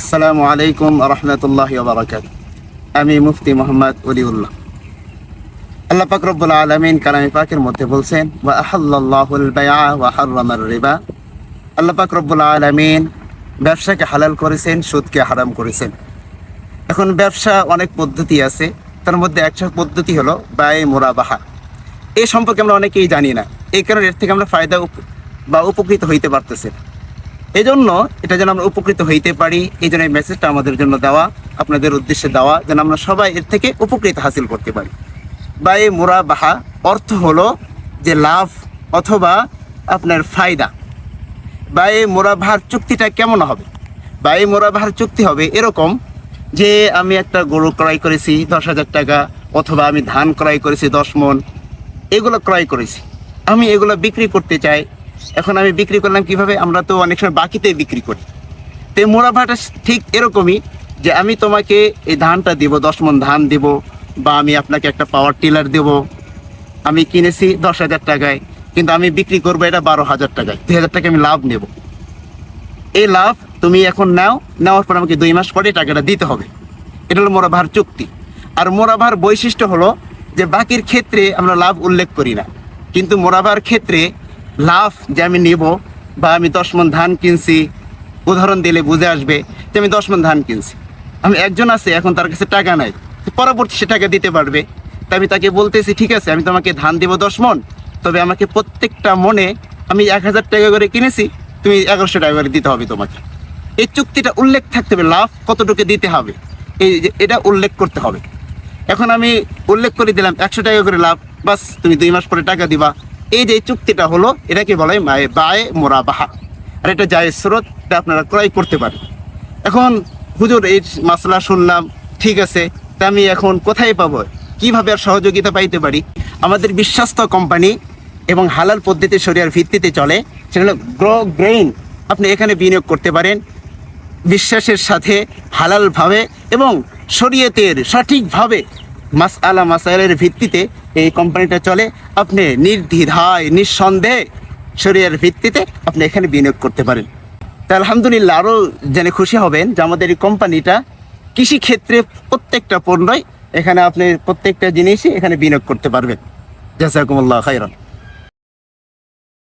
আসসালামু আলাইকুম রহমতুল্লাহ বারাকাত আমি মুফতি মোহাম্মদ অলিউল্লাহ আল্লাহ পাক রব্বুল আলমিন কালামি পাকের মধ্যে বলছেন, ওয়া আহাল্লাহুল বায়া ওয়া হাররামার রিবা আল্লাহ পাক রব্বুল আলমিন ব্যবসাকে হালাল করেছেন, সুদকে হারাম করেছেন। এখন ব্যবসা অনেক পদ্ধতি আছে, তার মধ্যে একটা পদ্ধতি হলো ব্যয় মোরাবাহা। এই সম্পর্কে আমরা অনেকেই জানি না। এই কারণে এর থেকে আমরা ফায়দা বা উপকৃত হইতে পারতেছি না। এই জন্য এটা যেন আমরা উপকৃত হইতে পারি এই জন্য এই মেসেজটা আমাদের জন্য দেওয়া, আপনাদের উদ্দেশ্যে দেওয়া, যেন আমরা সবাই এর থেকে উপকৃত হাসিল করতে পারি। বা এই মোরাবাহা, অর্থ হলো যে লাভ অথবা আপনার ফায়দা। বা এই মোরাবাহার চুক্তিটা কেমন হবে? বা এই মোরাবাহার চুক্তি হবে এরকম যে আমি একটা গরু ক্রয় করেছি দশ হাজার টাকা, অথবা আমি ধান ক্রয় করেছি দশ মন, এগুলো ক্রয় করেছি। আমি এগুলো বিক্রি করতে চাই এখন আমি বিক্রি করলাম কীভাবে? আমরা তো অনেক সময় বাকিতে বিক্রি করি। তো মোরাভাটা ঠিক এরকমই যে আমি তোমাকে এই ধানটা দিব, দশ মন ধান দিব, বা আমি আপনাকে একটা পাওয়ার টিলার দেব। আমি কিনেছি দশ হাজার টাকায়, কিন্তু আমি বিক্রি করব এটা বারো হাজার টাকায়। দুই হাজার টাকা আমি লাভ নেব। এই লাভ তুমি এখন নাও, নেওয়ার পর আমাকে দুই মাস পরে টাকাটা দিতে হবে। এটা হলো মোরাভার চুক্তি। আর মোরাভার বৈশিষ্ট্য হলো যে বাকির ক্ষেত্রে আমরা লাভ উল্লেখ করি না। কিন্তু মোরাভার ক্ষেত্রে লাভ যে আমি নেব বা আমি দশ মন ধান কিনছি, উদাহরণ দিলে বুঝে আসবে যে আমি দশ মন ধান কিনছি। আমি একজন আছে, এখন তার কাছে টাকা নাই। পরবর্তী সে টাকা দিতে পারবে। তাই আমি তাকে বলতেছি, ঠিক আছে, আমি তোমাকে ধান দেবো দশ মন। তবে আমাকে প্রত্যেকটা মনে আমি এক হাজার টাকা করে কিনেছি, তুমি এগারোশো টাকা করে দিতে হবে তোমাকে। এই চুক্তিটা উল্লেখ থাকতে হবে, লাভ কতটুকু দিতে হবে। এই এটা উল্লেখ করতে হবে। এখন আমি উল্লেখ করে দিলাম, একশো টাকা করে লাভ, বাস তুমি দুই মাস পরে টাকা দিবা। এই যে চুক্তিটা হলো, এটাকে বলে মায়ে বায়ে মোরা বাহা আর এটা যায় স্রোত, এটা আপনারা ক্রয় করতে পারেন। এখন হুজুর, এই মাসলা শুনলাম, ঠিক আছে, তা আমি এখন কোথায় পাবো? কীভাবে আর সহযোগিতা পাইতে পারি? আমাদের বিশ্বস্ত কোম্পানি এবং হালাল পদ্ধতি শরিয়ার ভিত্তিতে চলে, সেটা হলো গ্রো গ্রেইন। আপনি এখানে বিনিয়োগ করতে পারেন বিশ্বাসের সাথে, হালালভাবে এবং শরীয়তের সঠিকভাবে মাস আলা মাসাইলের ভিত্তিতে এই কোম্পানিটা চলে। আপনি নির্দ্বিধায়, নিঃসন্দেহে শরীরের ভিত্তিতে আপনি এখানে বিনিয়োগ করতে পারেন। তা আলহামদুলিল্লাহ আরও জেনে খুশি হবেন যে আমাদের এই কোম্পানিটা কৃষিক্ষেত্রে প্রত্যেকটা পণ্যই এখানে আপনি প্রত্যেকটা জিনিসই এখানে বিনিয়োগ করতে পারবেন। জাসাকুমুল্লাহ খাইরান